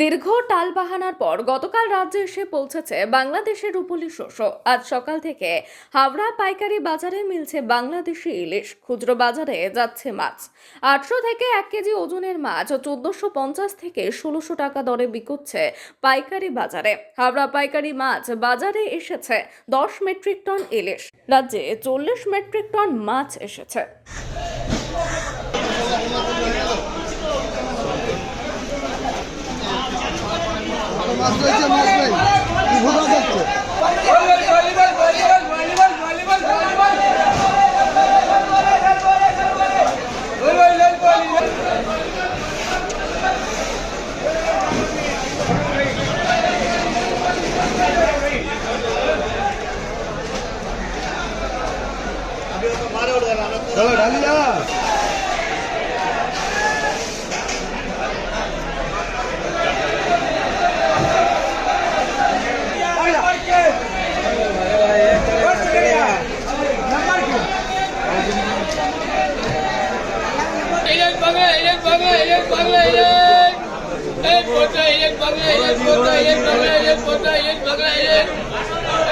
দীর্ঘ টালবাহানার পর গতকাল রাজ্যে এসে পৌঁছেছে বাংলাদেশের রূপলি শস্য। আজ সকাল থেকে হাওড়া পাইকারি বাজারে মিলছে বাংলাদেশি ইলিশ। খুচরো বাজারে যাচ্ছে মাছ। আটশো থেকে এক কেজি ওজনের মাছ চোদ্দশো পঞ্চাশ থেকে ষোলোশো টাকা দরে বিকুচ্ছে পাইকারি বাজারে। হাওড়া পাইকারি মাছ বাজারে এসেছে দশ মেট্রিক টন ইলিশ। রাজ্যে চল্লিশ মেট্রিক টন মাছ এসেছে। মাছ রয়েছে মাছ নেই যাচ্ছে চলো ঢালিয়া। বাংলা এই পোটা ইলেক বাংলা পোটা ইলেক বাংলা ইলেক পোটা ইলেক বাংলা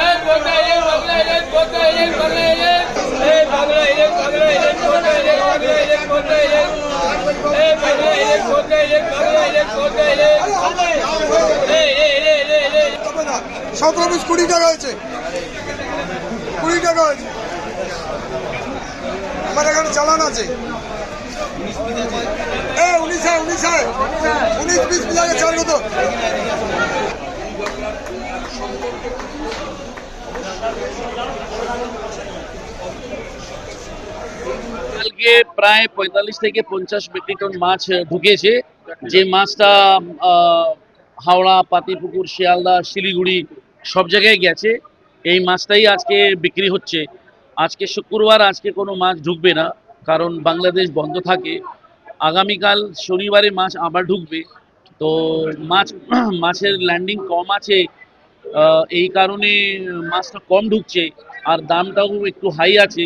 এই পোটা ইলেক বাংলা ইলেক পোটা ইলেক বাংলা ইলেক এই ইলেক বাংলা ইলেক পোটা ইলেক বাংলা এই সতেরো পিস কুড়ি টাকা হয়েছে কুড়ি টাকা হয়েছে আমার এখানে চালান আছে কালকে প্রায় পঁয়তাল্লিশ থেকে পঞ্চাশ মেট্রিক টন মাছ ঢুকেছে। যে মাছটা হাওড়া, পাতিপুকুর, শিয়ালদা, শিলিগুড়ি সব জায়গায় গেছে। এই মাছটাই আজকে বিক্রি হচ্ছে। আজকে শুক্রবার আজকে কোনো মাছ ঢুকবে না। কারণ বাংলাদেশ বন্ধ থাকে। আগামীকাল শনিবারে মাছ আবার ঢুকবে। তো মাছ, মাছের ল্যান্ডিং কম আছে। এই কারণে মাছটা কম ঢুকছে। আর দামটাও একটু হাই আছে।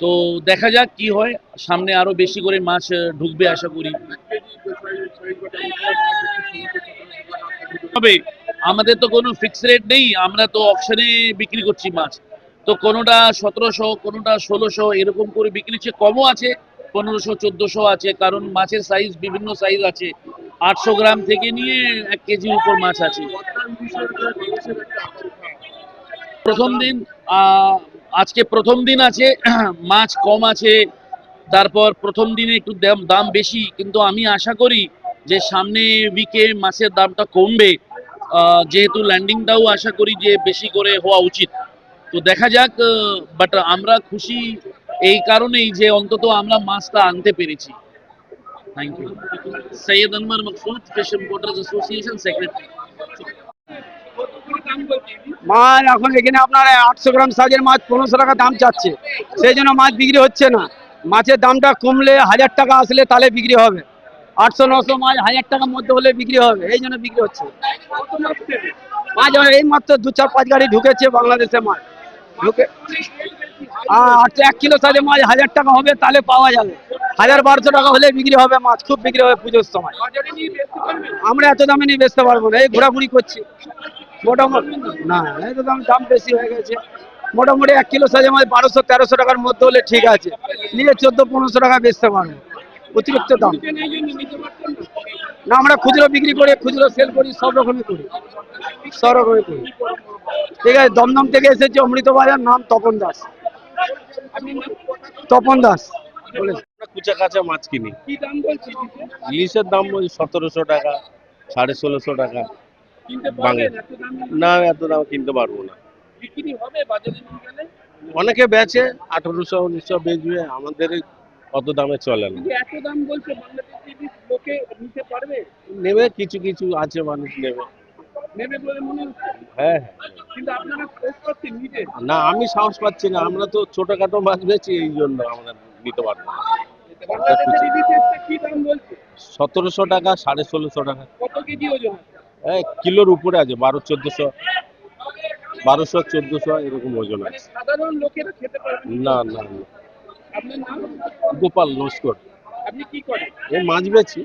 তো দেখা যাক কি হয়। সামনে আরও বেশি করে মাছ ঢুকবে আশা করি। তবে আমাদের তো কোনো ফিক্স রেট নেই। আমরা তো অপশনে বিক্রি করছি মাছ। তো কোনোটা সতেরোশো, কোনোটা ষোলোশো, এরকম করে বিক্রি হচ্ছে। কমও আছে, পনেরোশো, চোদ্দোশো আছে, কারণ মাছের সাইজ বিভিন্ন সাইজ আছে। আটশো গ্রাম থেকে নিয়ে এক কেজির উপর মাছ আছে। প্রথম দিন আজকে প্রথম দিন আছে, মাছ কম আছে। তারপর প্রথম দিনে একটু দাম দাম বেশি, কিন্তু আমি আশা করি যে সামনে উইকে মাছের দামটা কমবে। যেহেতু ল্যান্ডিংটাও আশা করি যে বেশি করে হওয়া উচিত। তো দেখা যাক বাট আমরা খুশি এই কারণেই যে অন্তত আমরা মাছটা আনতে পেরেছি। Thank you Syed Anmar Maksud fish importers association secretary মাছ এখন এখানে আপনার আটশো গ্রাম সাইজের মাছ, পনেরোশো টাকা দাম চাচ্ছে। সেই জন্য মাছ বিক্রি হচ্ছে না। মাছের দামটা কমলে হাজার টাকা আসলে তাহলে বিক্রি হবে। আটশো, নশো মাছ হাজার টাকার মধ্যে হলে বিক্রি হবে। এই জন্য বিক্রি হচ্ছে। মাছ এই মাত্র দু চার পাঁচ গাড়ি ঢুকেছে বাংলাদেশে মাছ। ঢুকে হ্যাঁ এক কিলো সাইজের মাছ হাজার টাকা হবে, তাহলে পাওয়া যাবে। হাজার বারোশো টাকা হলে বিক্রি হবে মাছ, খুব বিক্রি হবে পুজোর সময়। আমরা এত দামে নিয়ে বেচতে পারব না, এই ঘোরাঘুরি করছি। মোটামুটি না, এই দাম দাম বেশি হয়ে গেছে। মোটামুটি এক কিলো সাইজে মাছ বারোশো, তেরোশো টাকার মধ্যে হলে ঠিক আছে। নিয়ে চোদ্দ, পনেরোশো টাকা বেচতে পারব। অতিরিক্ত দাম। না আমরা খুচরো বিক্রি করে খুচরো সেল করি সব রকমই করি। সব রকমই করি। ঠিক আছে দমদম থেকে এসেছি অমৃত বাজার নাম তপন দাস। তপন দাস কুচা কাঁচা মাছ কিনি। ইলিশের দাম ওই সতেরোশো টাকা সাড়ে ষোলোশো টাকা। না এত দাম কিনতে পারব না। অনেকে বেচে আঠারোশো উনিশশো বেচবে আমাদের অত দামে চলে না। নেবে কিছু কিছু আছে মানুষ নেবে। হ্যাঁ হ্যাঁ। না আমি সাহস পাচ্ছি না। আমরা তো ছোটখাটো মাছ বেচি এই জন্য আমরা নিতে পারব না। সতেরোশো টাকা সাড়ে ষোলোশো টাকা। হ্যাঁ কিলোর উপরে আছে বারো চোদ্দশো। বারোশো চোদ্দশো এরকম ওজন আছে। সাধারণ লোকেরা খেতে পারবে না? না আপনার গোপাল নস্কর। আপনি কি করেন? ও মাছ বেচি।